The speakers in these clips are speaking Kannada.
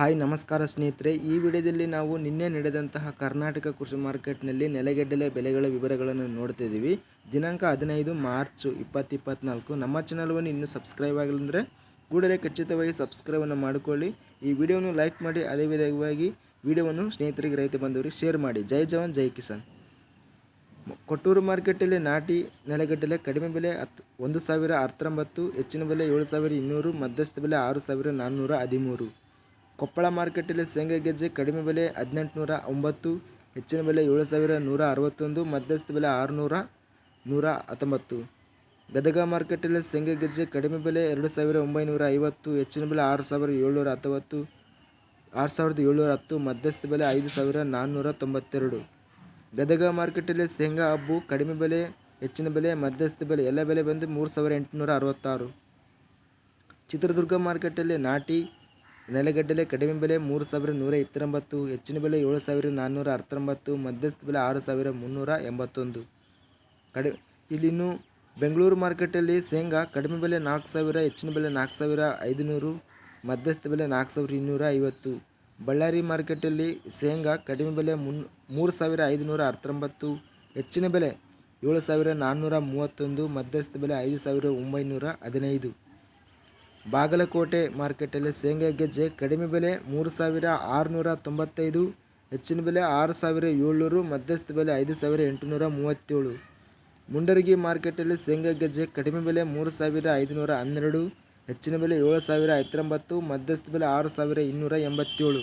ಹಾಯ್, ನಮಸ್ಕಾರ ಸ್ನೇಹಿತರೆ. ಈ ವಿಡಿಯೋದಲ್ಲಿ ನಾವು ನಿನ್ನೆ ನಡೆದಂತಹ ಕರ್ನಾಟಕ ಕೃಷಿ ಮಾರ್ಕೆಟ್ನಲ್ಲಿ ನೆಲಗಡಲೆ ಬೆಲೆಗಳ ವಿವರಗಳನ್ನು ನೋಡ್ತಿದ್ದೀವಿ ದಿನಾಂಕ ಹದಿನೈದು ಮಾರ್ಚ್ ಇಪ್ಪತ್ತು ಇಪ್ಪತ್ತ್ನಾಲ್ಕು ನಮ್ಮ ಚಾನಲ್ವನ್ನು ಇನ್ನೂ ಸಬ್ಸ್ಕ್ರೈಬ್ ಆಗಿಲ್ಲ ಅಂದರೆ ಕೂಡಲೇ ಖಚಿತವಾಗಿ ಸಬ್ಸ್ಕ್ರೈಬನ್ನು ಮಾಡಿಕೊಳ್ಳಿ. ಈ ವಿಡಿಯೋವನ್ನು ಲೈಕ್ ಮಾಡಿ, ಅದೇ ವಿಧವಾಗಿ ವಿಡಿಯೋವನ್ನು ಸ್ನೇಹಿತರಿಗೆ, ರೈತ ಬಂದವರಿಗೆ ಶೇರ್ ಮಾಡಿ. ಜೈ ಜವಾನ್, ಜೈ ಕಿಸಾನ್. ಕೊಟ್ಟೂರು ಮಾರ್ಕೆಟಲ್ಲಿ ನಾಟಿ ನೆಲಗಡಲೆ ಕಡಿಮೆ ಬೆಲೆ ಹತ್ತು ಒಂದು ಸಾವಿರ ಹತ್ತೊಂಬತ್ತು ಹೆಚ್ಚಿನ ಬೆಲೆ ಏಳು ಸಾವಿರ ಇನ್ನೂರು, ಮಧ್ಯಸ್ಥ ಬೆಲೆ ಆರು ಸಾವಿರ ನಾನ್ನೂರ ಹದಿಮೂರು. ಕೊಪ್ಪಳ ಮಾರ್ಕೆಟಲ್ಲಿ ಶೇಂಗಾ ಗೆಜ್ಜೆ ಕಡಿಮೆ ಬೆಲೆ ಹದಿನೆಂಟುನೂರ ಒಂಬತ್ತು, ಹೆಚ್ಚಿನ ಬೆಲೆ ಏಳು ಸಾವಿರ ನೂರ ಅರವತ್ತೊಂದು ಮಧ್ಯಸ್ಥ ಬೆಲೆ ಆರುನೂರ ನೂರ ಹತ್ತೊಂಬತ್ತು. ಗದಗ ಮಾರ್ಕೆಟಲ್ಲಿ ಶೇಂಗಾ ಗೆಜ್ಜೆ ಕಡಿಮೆ ಬೆಲೆ ಎರಡು ಸಾವಿರ ಒಂಬೈನೂರ ಐವತ್ತು, ಹೆಚ್ಚಿನ ಬೆಲೆ ಆರು ಸಾವಿರ ಏಳ್ನೂರ ಹತ್ತೊಂಬತ್ತು, ಆರು ಸಾವಿರದ ಏಳ್ನೂರ ಹತ್ತು ಮಧ್ಯಸ್ಥ ಬೆಲೆ ಐದು ಸಾವಿರ ನಾನ್ನೂರ ತೊಂಬತ್ತೆರಡು. ಗದಗ ಮಾರ್ಕೆಟಲ್ಲಿ ಶೇಂಗಾ ಹಬ್ಬು ಕಡಿಮೆ ಬೆಲೆ, ಹೆಚ್ಚಿನ ಬೆಲೆ ಮಧ್ಯಸ್ಥ ಬೆಲೆ ಎಲ್ಲ ಬೆಲೆ ಬಂದು ಮೂರು ಸಾವಿರ ಎಂಟುನೂರ ಅರವತ್ತಾರು. ಚಿತ್ರದುರ್ಗ ಮಾರ್ಕೆಟಲ್ಲಿ ನಾಟಿ ನೆಲಗಡ್ಡಲೆ ಕಡಿಮೆ ಬೆಲೆ ಮೂರು ಸಾವಿರ ನೂರ ಇಪ್ಪತ್ತೊಂಬತ್ತು, ಹೆಚ್ಚಿನ ಬೆಲೆ ಏಳು ಸಾವಿರ ನಾನ್ನೂರ ಹತ್ತೊಂಬತ್ತು ಮಧ್ಯಸ್ಥ ಬೆಲೆ ಆರು ಸಾವಿರ ಮುನ್ನೂರ ಎಂಬತ್ತೊಂದು. ಕಡಿ, ಇಲ್ಲಿನ್ನು ಬೆಂಗಳೂರು ಮಾರ್ಕೆಟಲ್ಲಿ ಶೇಂಗಾ ಕಡಿಮೆ ಬೆಲೆ ನಾಲ್ಕು ಸಾವಿರ, ಹೆಚ್ಚಿನ ಬೆಲೆ ನಾಲ್ಕು ಸಾವಿರ ಐದುನೂರು, ಮಧ್ಯಸ್ಥ ಬೆಲೆ ನಾಲ್ಕು ಸಾವಿರ ಇನ್ನೂರ ಐವತ್ತು. ಬಳ್ಳಾರಿ ಮಾರ್ಕೆಟಲ್ಲಿ ಶೇಂಗಾ ಕಡಿಮೆ ಬೆಲೆ ಮುನ್, ಮೂರು ಸಾವಿರ ಐದುನೂರ ಹತ್ತೊಂಬತ್ತು ಹೆಚ್ಚಿನ ಬೆಲೆ ಏಳು ಸಾವಿರ ನಾನ್ನೂರ ಮೂವತ್ತೊಂದು, ಮಧ್ಯಸ್ಥ ಬೆಲೆ ಐದು ಸಾವಿರ ಒಂಬೈನೂರ ಹದಿನೈದು. ಬಾಗಲಕೋಟೆ ಮಾರ್ಕೆಟಲ್ಲಿ ಶೇಂಗಾ ಗೆಜ್ಜೆ ಕಡಿಮೆ ಬೆಲೆ ಮೂರು ಸಾವಿರ ಆರುನೂರ ತೊಂಬತ್ತೈದು, ಹೆಚ್ಚಿನ ಬೆಲೆ ಆರು ಸಾವಿರ ಏಳ್ನೂರು, ಮಧ್ಯಸ್ಥ ಬೆಲೆ ಐದು ಸಾವಿರ ಎಂಟುನೂರ ಮೂವತ್ತೇಳು. ಮುಂಡರಗಿ ಮಾರ್ಕೆಟಲ್ಲಿ ಶೇಂಗಾ ಗೆಜ್ಜೆ ಕಡಿಮೆ ಬೆಲೆ ಮೂರು ಸಾವಿರ ಐದುನೂರ ಹನ್ನೆರಡು, ಹೆಚ್ಚಿನ ಬೆಲೆ ಏಳು ಸಾವಿರ ಹತ್ತೊಂಬತ್ತು ಮಧ್ಯಸ್ಥ ಬೆಲೆ ಆರು ಸಾವಿರ ಇನ್ನೂರ ಎಂಬತ್ತೇಳು.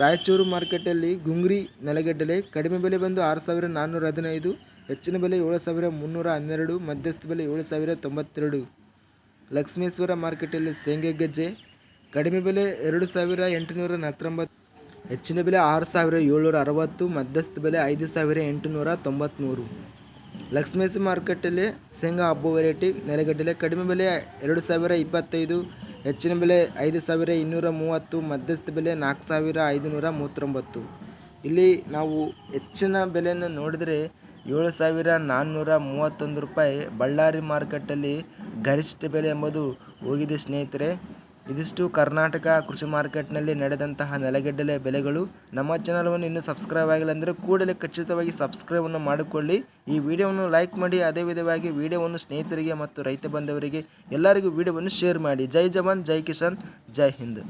ರಾಯಚೂರು ಮಾರ್ಕೆಟಲ್ಲಿ ಗುಂಗ್ರಿ ನೆಲಗಡ್ಡಲೆ ಕಡಿಮೆ ಬೆಲೆ ಬಂದು ಆರು ಸಾವಿರ ನಾನ್ನೂರ ಹದಿನೈದು, ಹೆಚ್ಚಿನ ಬೆಲೆ ಏಳು ಸಾವಿರ ಮುನ್ನೂರ ಹನ್ನೆರಡು, ಮಧ್ಯಸ್ಥ ಬೆಲೆ ಏಳು ಸಾವಿರ ತೊಂಬತ್ತೆರಡು. ಲಕ್ಷ್ಮೇಶ್ವರ ಮಾರ್ಕೆಟಲ್ಲಿ ಶೇಂಗಾ ಗೆಜ್ಜೆ, ಕಡಿಮೆ ಬೆಲೆ ಎರಡು ಸಾವಿರ ಎಂಟುನೂರ ಹತ್ತೊಂಬತ್ತು ಹೆಚ್ಚಿನ ಬೆಲೆ ಆರು ಸಾವಿರ ಏಳ್ನೂರ ಅರವತ್ತು, ಮಧ್ಯಸ್ಥ ಬೆಲೆ ಐದು ಸಾವಿರ ಎಂಟುನೂರ ತೊಂಬತ್ತ್ಮೂರು ಲಕ್ಷ್ಮೇಶ್ವರ ಮಾರ್ಕೆಟಲ್ಲಿ ಶೇಂಗಾ ಹಬ್ಬ ವೆರೈಟಿ ನೆಲೆಗಡ್ಡೆಲೆ ಕಡಿಮೆ ಬೆಲೆ ಎರಡು ಸಾವಿರ ಇಪ್ಪತ್ತೈದು, ಹೆಚ್ಚಿನ ಬೆಲೆ ಐದು ಸಾವಿರ ಇನ್ನೂರ ಮೂವತ್ತು, ಮಧ್ಯಸ್ಥ ಬೆಲೆ ನಾಲ್ಕು ಸಾವಿರ ಐದುನೂರ ಮೂವತ್ತೊಂಬತ್ತು. ಇಲ್ಲಿ ನಾವು ಹೆಚ್ಚಿನ ಬೆಲೆಯನ್ನು ನೋಡಿದರೆ ಏಳು ಸಾವಿರ ನಾನ್ನೂರ ಮೂವತ್ತೊಂದು ರೂಪಾಯಿ ಬಳ್ಳಾರಿ ಮಾರ್ಕೆಟಲ್ಲಿ ಗರಿಷ್ಠ ಬೆಲೆ ಎಂಬುದು ಹೋಗಿದೆ ಸ್ನೇಹಿತರೆ. ಇದಿಷ್ಟು ಕರ್ನಾಟಕ ಕೃಷಿ ಮಾರ್ಕೆಟ್ನಲ್ಲಿ ನಡೆದಂತಹ ನೆಲಗಡ್ಡಲೆ ಬೆಲೆಗಳು. ನಮ್ಮ ಚಾನಲ್ವನ್ನು ಇನ್ನೂ ಸಬ್ಸ್ಕ್ರೈಬ್ ಆಗಿಲ್ಲ ಅಂದರೆ ಕೂಡಲೇ ಖಚಿತವಾಗಿ ಸಬ್ಸ್ಕ್ರೈಬನ್ನು ಮಾಡಿಕೊಳ್ಳಿ. ಈ ವಿಡಿಯೋವನ್ನು ಲೈಕ್ ಮಾಡಿ, ಅದೇ ವಿಧವಾಗಿ ವಿಡಿಯೋವನ್ನು ಸ್ನೇಹಿತರಿಗೆ ಮತ್ತು ರೈತ ಬಂಧವರಿಗೆ ಎಲ್ಲರಿಗೂ ವಿಡಿಯೋವನ್ನು ಶೇರ್ ಮಾಡಿ. ಜೈ ಜವಾನ್, ಜೈ ಕಿಸಾನ್, ಜೈ ಹಿಂದ್.